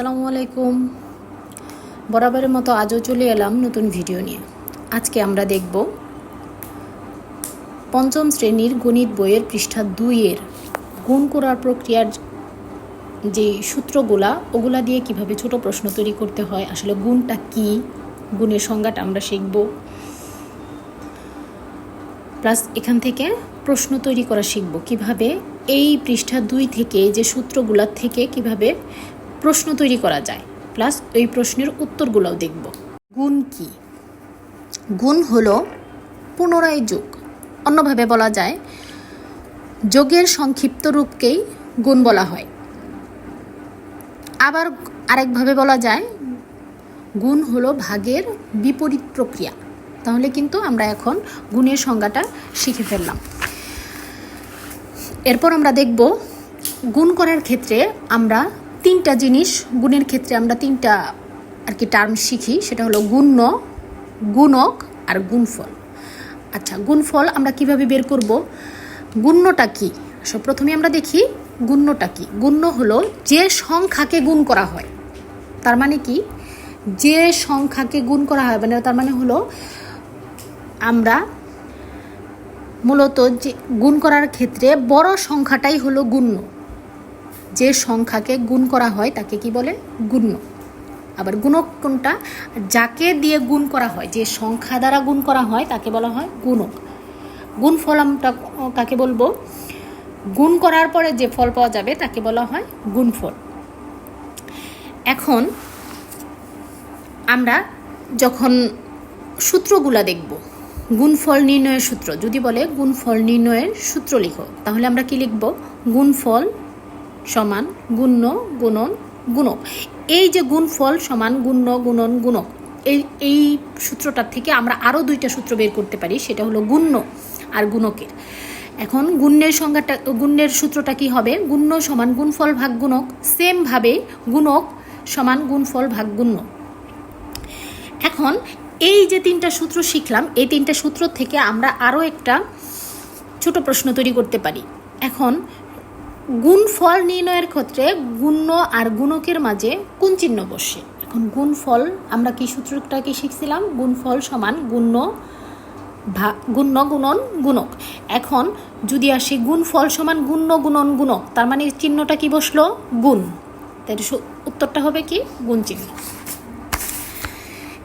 আসসালামু আলাইকুম। বরাবরের মতো আজও চলে এলাম নতুন ভিডিও নিয়ে। আজকে আমরা দেখব পঞ্চম শ্রেণির গণিত বইয়ের পৃষ্ঠা দুইয়ের গুণ করার প্রক্রিয়ার যে সূত্রগুলা, ওগুলা দিয়ে কীভাবে ছোট প্রশ্ন তৈরি করতে হয়, আসলে গুণটা কি, গুণের সংজ্ঞাটা আমরা শিখব। প্লাস এখান থেকে প্রশ্ন তৈরি করা শিখব, কীভাবে এই পৃষ্ঠা দুই থেকে যে সূত্রগুলোর থেকে কীভাবে প্রশ্ন তৈরি করা যায়। প্লাস ওই প্রশ্নের উত্তরগুলোও দেখব। গুণ কি? গুণ হলো পুনরায় যোগ। অন্যভাবে বলা যায়, যোগের সংক্ষিপ্ত রূপকেই গুণ বলা হয়। আবার আরেকভাবে বলা যায়, গুণ হলো ভাগের বিপরীত প্রক্রিয়া। তাহলে কিন্তু আমরা এখন গুণের সংজ্ঞাটা শিখে ফেললাম। এরপর আমরা দেখব, গুণ করার ক্ষেত্রে আমরা তিনটা জিনিস, গুণের ক্ষেত্রে আমরা তিনটা আর কি টার্ম শিখি, সেটা হলো গুণ্য, গুণক আর গুণফল। আচ্ছা গুণফল আমরা কীভাবে বের করব? গুণ্যটা কি? সো প্রথমে আমরা দেখি গুণ্যটা কি। গুণ্য হলো যে সংখ্যাকে গুণ করা হয়। তার মানে কি? যে সংখ্যাকে গুণ করা হয় মানে তার মানে হলো আমরা মূলত যে গুণ করার ক্ষেত্রে বড় সংখ্যাটাই হলো গুণ্য। যে সংখ্যাকে গুণ করা হয় তাকে কি বলে? গুণ্য। আবার গুণক কোনটা? যাকে দিয়ে গুণ করা হয়, যে সংখ্যা দ্বারা গুণ করা হয় তাকে বলা হয় গুণক। গুণফল আমরা কাকে বলব? গুণ করার পরে যে ফল পাওয়া যাবে তাকে বলা হয় গুণফল। এখন আমরা যখন সূত্রগুলা দেখব, গুণফল নির্ণয়ের সূত্র, যদি বলে গুণফল নির্ণয়ের সূত্র লিখো, তাহলে আমরা কি লিখব? গুণফল সমান গুণ্য গুণন গুণক। এই যে গুণফল সমান গুণ্য গুণন গুণক, এই এই সূত্রটার থেকে আমরা আরও দুইটা সূত্র বের করতে পারি, সেটা হলো গুণ্য আর গুণকের। এখন গুণ্যের সংজ্ঞাটা, গুণ্যের সূত্রটা কি হবে? গুণ্য সমান গুণফল ভাগ গুণক সেমভাবে গুণক সমান গুণফল ভাগ গুণ্য। এখন এই যে তিনটা সূত্র শিখলাম, এই তিনটা সূত্র থেকে আমরা আরও একটা ছোট প্রশ্ন তৈরি করতে পারি। এখন গুণফল নির্ণয়ের ক্ষেত্রে গুণ্য আর গুণকের মাঝে কোন চিহ্ন বসে? এখন গুণফল আমরা কি সূত্রটা কি শিখছিলাম গুণফল সমান গুণ্য ভা, গুণ্য গুণন গুণক। এখন যদি আসি গুণফল সমান গুণ্য গুণন গুণক, তার মানে চিহ্নটা কি বসল? গুণ। তাহলে উত্তরটা হবে কি? গুণ চিহ্ন।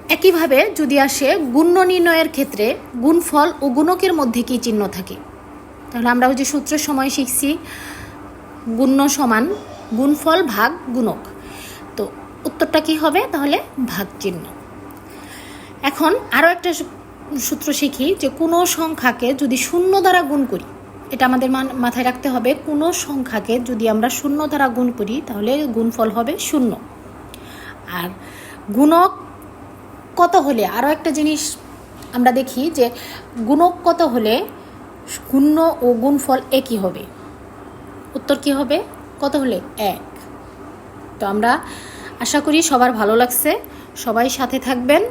একইভাবে যদি আসে গুণ্য নির্ণয়ের ক্ষেত্রে গুণফল ও গুণকের মধ্যে কি চিহ্ন থাকে? তাহলে আমরা ওই যে সূত্রের সময় শিখছি গুণ্য সমান গুণফল ভাগ গুণক। তো উত্তরটা কি হবে? তাহলে ভাগ চিহ্ন। এখন আরও একটা সূত্র শিখি যে কোনো সংখ্যাকে যদি শূন্য দ্বারা গুণ করি, এটা আমাদের মাথায় রাখতে হবে, কোনো সংখ্যাকে যদি আমরা শূন্য দ্বারা গুণ করি, তাহলে গুণফল হবে শূন্য। আর গুণক কত হলে আরও একটা জিনিস আমরা দেখি যে গুণক কত হলে গুণ্য ও গুণফল একই হবে। উত্তর কি হবে? কত হলে? এক। তো আমরা আশা করি সবার ভালো লাগছে। সবাই সাথে থাকবেন।